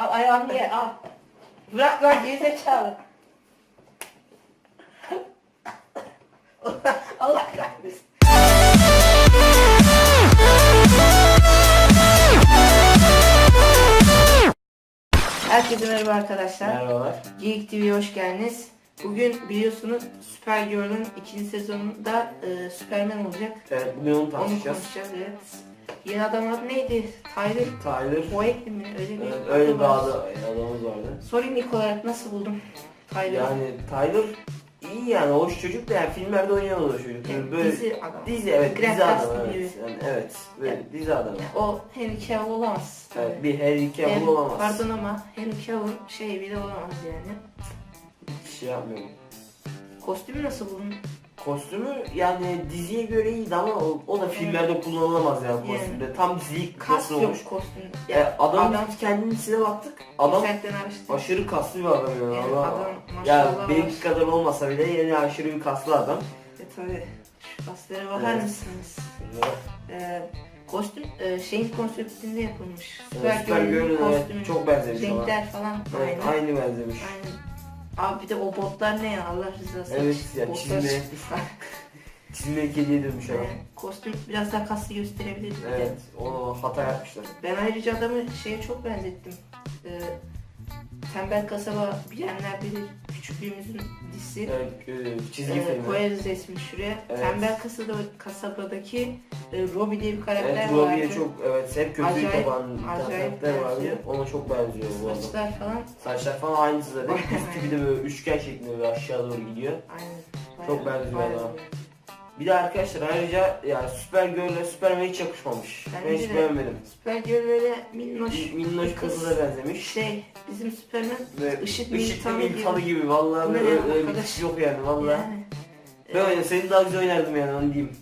Al ayağını ye al. Bırak lan gerizekalı. Allah kahretsin. Herkese merhaba arkadaşlar. Merhabalar. Geek TV'ye hoş geldiniz. Bugün biliyorsunuz Supergirl'ün ikinci sezonunda e, Superman olacak. Evet bugün onu Onu tartışacağız. konuşacağız evet. Yeni adam adı neydi? Tyler Tyler. Boyd mi? Öyle bir, Evet, öyle bir var. adı, adamımız vardı. Sorayım ilk olarak nasıl buldum Tyler'ı? Yani Tyler iyi yani hoş çocuk da yani filmlerde oynayan o çocuk. Yani böyle dizi adam. dizi evet Grant dizi adam Gustin evet. gibi. Yani, evet böyle Yani- dizi adam. Yani o Henry Cavill olamaz. Evet, bir Harry Cavill Hem- olamaz. Pardon ama Henry Cavill şey bile olamaz yani. Bir şey yapmıyorum. Kostümü nasıl buldun? Kostümü yani diziye göre iyiydi ama o, o da filmlerde kullanılamaz yani kostümde. Tam dizilik Kas kostüm olmuş. yok kostüm. E, adam, adam kendisine baktık. Adam aşırı kaslı bir adam yani. Yani Allah- adam ya maşallah benimki var. kadar olmasa bile yine aşırı bir kaslı adam. E tabi şu kaslara bakar Evet. mısınız? Ee, kostüm e, şeyin konseptinde yapılmış. Evet, Supergirl'ün evet, çok benzemiş ona. Renkler falan Evet, aynı. aynı benzemiş. Aynen. Abi bir de o botlar ne ya Allah rızası Evet, için. ya Botlar çizme. kediye dönmüş adam. Kostüm biraz daha kaslı gösterebilir. bir de. Evet, o hata yapmışlar. Ben ayrıca adamı şeye çok benzettim. Ee, Tembel Kasaba bilenler bilir. Küçüklüğümüzün dizisi. Evet, e, çizgi Ee, filmi. koyarız resmi şuraya. Evet. Tembel Kasaba, Kasaba'daki e, Robbie diye bir karakter Evet, vardı. Robbie'ye çok, evet, hep kötülük Acayip- bir acayip karakter vardı. benziyor. Ona çok benziyor bu arada. Saçlar falan. Saçlar falan aynısı zaten. Üstü bir de böyle üçgen şeklinde böyle aşağı doğru gidiyor. Aynen. Çok Bayağı- benziyor bayağı benziyor. Bir de arkadaşlar ayrıca yani Supergirl'le Superman hiç yakışmamış. ben hiç beğenmedim. Supergirl böyle minnoş. Minnoş bir kız. kızı da benzemiş. Şey bizim Superman Ve Işık ışıklı Militanı Militanı gibi. gibi. Vallahi böyle, ya, öyle bir şey yok yani vallahi. yani. Ben e, oynadım, senin daha güzel oynardım yani onu diyeyim.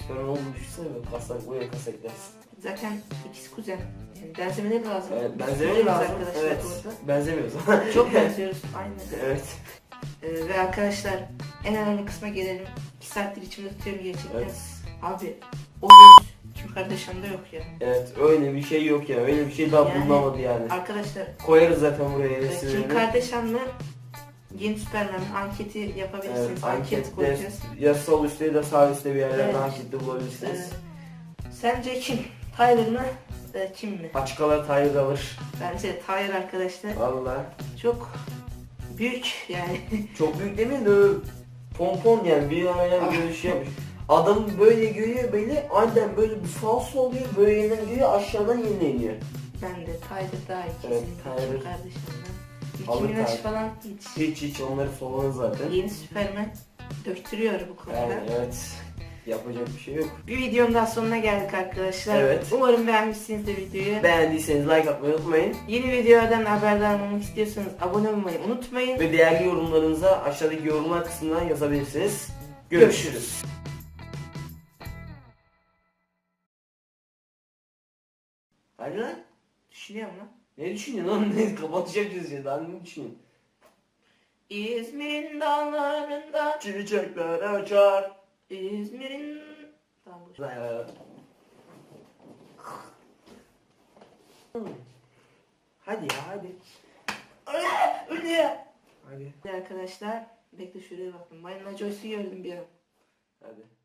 Süper olduğunu düşünsene böyle kasak, buraya kasak dersin. zaten ikisi kuzen. Yani benzemeleri lazım. Evet, kuzeniz lazım. arkadaşlar Evet, burada. benzemiyoruz. Çok benziyoruz. Aynen. evet. Ee, ve arkadaşlar en önemli kısma gelelim. 2 saattir içimde tutuyorum gerçekten. Evet. Abi o göz Kim Kardashian'da yok ya. Evet, öyle bir şey yok ya. Öyle bir şey daha Yani- bulunamadı yani. Arkadaşlar Koyarız zaten buraya e, Kim. Kardashian'la yeni Superman anketi yapabilirsiniz. Evet, anket ankette koyacağız. ya sol üstte ya da sağ üstte bir yerlerden Evet. ankette bulabilirsiniz. Ee, sence kim? Tyler mı? e, kim mi? Açık alan Tyler alır. Bence Tyler arkadaşlar Valla. çok büyük yani. Çok büyük demeyin de pompon yani bir aynen böyle şey yapmış. Adam böyle görüyor böyle aniden böyle bir falso oluyor böyle yeniden görüyor aşağıdan yeniden iniyor. ben de Tyler daha iyi Evet, kesinlikle Tyler. Kim Kardashian'dan. Alır Nicki Minaj Tyler. falan hiç. Hiç hiç onları falan zaten. Yeni Superman döktürüyor bu konuda. Yani evet yapacak bir şey yok. Bir videonun daha sonuna geldik arkadaşlar. Evet. Umarım beğenmişsinizdir videoyu. Beğendiyseniz like atmayı unutmayın. Yeni videolardan haberdar olmak istiyorsanız abone olmayı unutmayın. Ve değerli yorumlarınızı aşağıdaki yorumlar kısmından yazabilirsiniz. Görüşürüz. Hadi lan. Düşünüyorum lan. Ne düşünüyorsun oğlum? Ne kapatacak dizi daha ne düşünüyorsun? İzmir'in dağlarında Çiçekler açar. İzmir'in... Tamam boş. Hadi ya hadi. Öyle. Hadi. Arkadaşlar bekle şuraya baktım. Mayna Joyce'u gördüm bir an. Hadi.